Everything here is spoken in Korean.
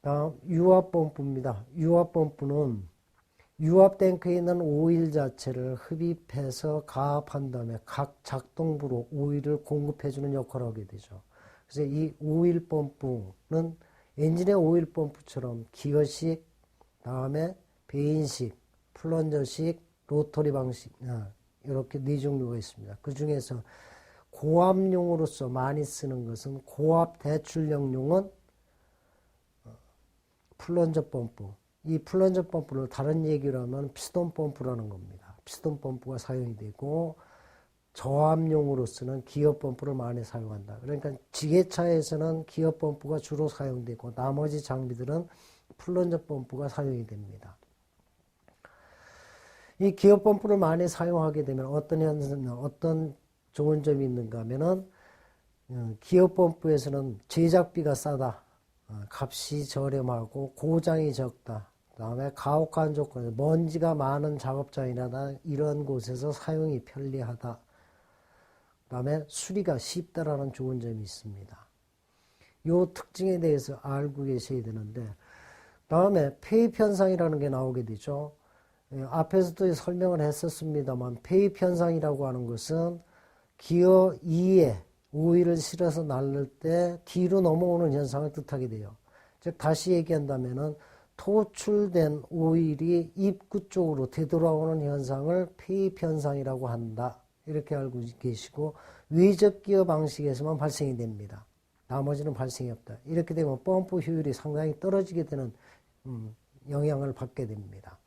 다음 유압 펌프입니다. 유압 펌프는 유압 탱크에 있는 오일 자체를 흡입해서 가압한 다음에 각 작동부로 오일을 공급해주는 역할을 하게 되죠. 그래서 이 오일 펌프는 엔진의 오일 펌프처럼 기어식, 다음에 베인식, 플런저식, 로터리 방식 아, 이렇게 네 종류가 있습니다. 그 중에서 고압용으로서 많이 쓰는 것은 고압 대출력용은 플런저 펌프. 이 플런저 펌프를 다른 얘기로 하면 피스톤 펌프라는 겁니다. 피스톤 펌프가 사용이 되고 저압용으로 쓰는 기어 펌프를 많이 사용한다. 그러니까 지게차에서는 기어 펌프가 주로 사용되고 나머지 장비들은 플런저 펌프가 사용이 됩니다. 이 기어 펌프를 많이 사용하게 되면 어떤 현상, 어떤 좋은 점이 있는가 하면은 어, 기어 펌프에서는 제작비가 싸다. 어, 값이 저렴하고 고장이 적다. 그다음에 가혹한 조건, 먼지가 많은 작업장이나 이런 곳에서 사용이 편리하다. 그다음에 수리가 쉽다라는 좋은 점이 있습니다. 요 특징에 대해서 알고 계셔야 되는데 다음에 페입 현상이라는 게 나오게 되죠. 예, 앞에서도 설명을 했었습니다만 페입 현상이라고 하는 것은 기어 2에 오일을 실어서 날릴 때 뒤로 넘어오는 현상을 뜻하게 돼요. 즉 다시 얘기한다면은 토출된 오일이 입구 쪽으로 되돌아오는 현상을 페입 현상이라고 한다. 이렇게 알고 계시고 외적 기어 방식에서만 발생이 됩니다. 나머지는 발생이 없다. 이렇게 되면 펌프 효율이 상당히 떨어지게 되는 음, 영향을 받게 됩니다.